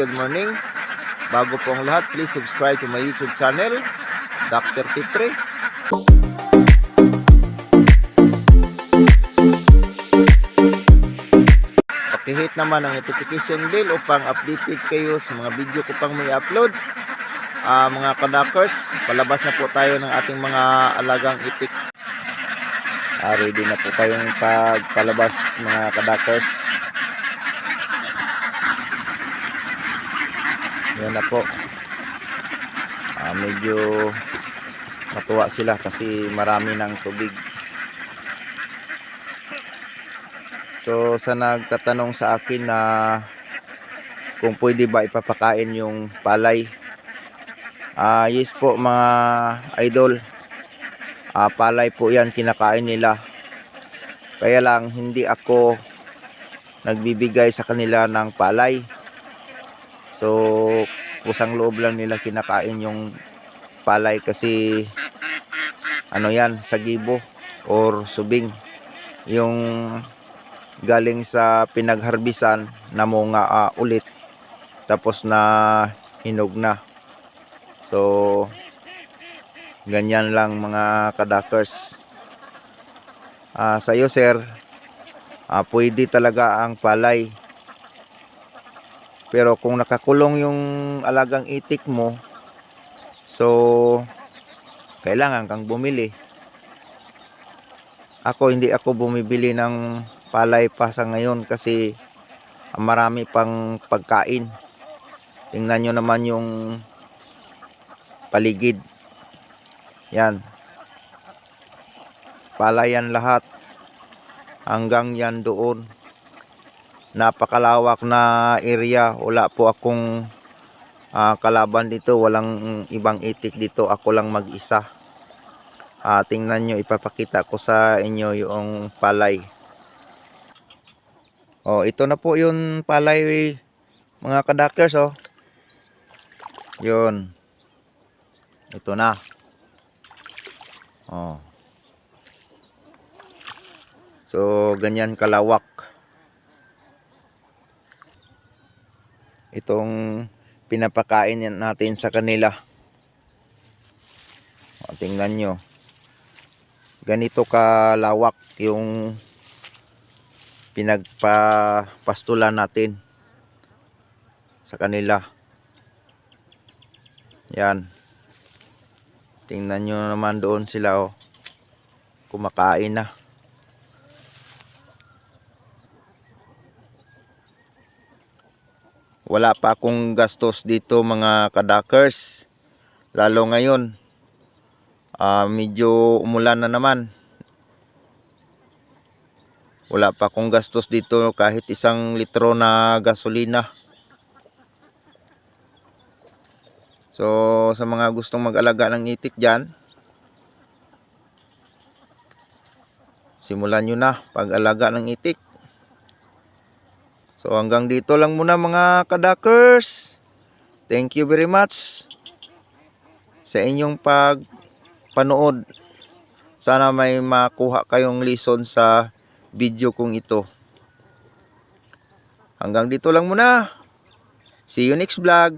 good morning. Bago po ang lahat, please subscribe to my YouTube channel, Dr. Titre. Pakihit naman ang notification bell upang updated kayo sa mga video ko pang may upload. Ah, mga kadakers, palabas na po tayo ng ating mga alagang itik. Ah, ready na po tayong pagpalabas mga kadakers. Yan na po. Ah, medyo matuwa sila kasi marami ng tubig. So sa nagtatanong sa akin na kung pwede ba ipapakain yung palay. Ah, yes po mga idol. Ah, palay po 'yan kinakain nila. Kaya lang hindi ako nagbibigay sa kanila ng palay. So kusang loob lang nila kinakain yung palay kasi ano 'yan, sagibo or subing. Yung galing sa pinagharbisan na munga ah, ulit. Tapos na hinog na. So ganyan lang mga kadakers. Ah sa iyo sir. Ah, pwede talaga ang palay pero kung nakakulong yung alagang itik mo so kailangan kang bumili ako hindi ako bumibili ng palay pa sa ngayon kasi marami pang pagkain. Tingnan nyo naman yung paligid. Yan. Palayan lahat. Hanggang yan doon. Napakalawak na area. Wala po akong ah, kalaban dito. Walang ibang itik dito. Ako lang mag-isa. Ah, tingnan nyo, ipapakita ko sa inyo yung palay. Oh, ito na po yung palay mga kadakers oh. Yun. Ito na. Oh. So, ganyan kalawak. Itong pinapakain natin sa kanila. Tingnan nyo. Ganito kalawak yung pinagpapastulan natin sa kanila. Yan. Tingnan nyo naman doon sila oh. Kumakain na. Wala pa akong gastos dito mga kadakers. Lalo ngayon. ah, medyo umulan na naman wala pa akong gastos dito kahit isang litro na gasolina so sa mga gustong mag-alaga ng itik dyan simulan nyo na pag-alaga ng itik so hanggang dito lang muna mga kadakers thank you very much sa inyong pagpanood sana may makuha kayong lesson sa video kong ito. Hanggang dito lang muna. See you next vlog.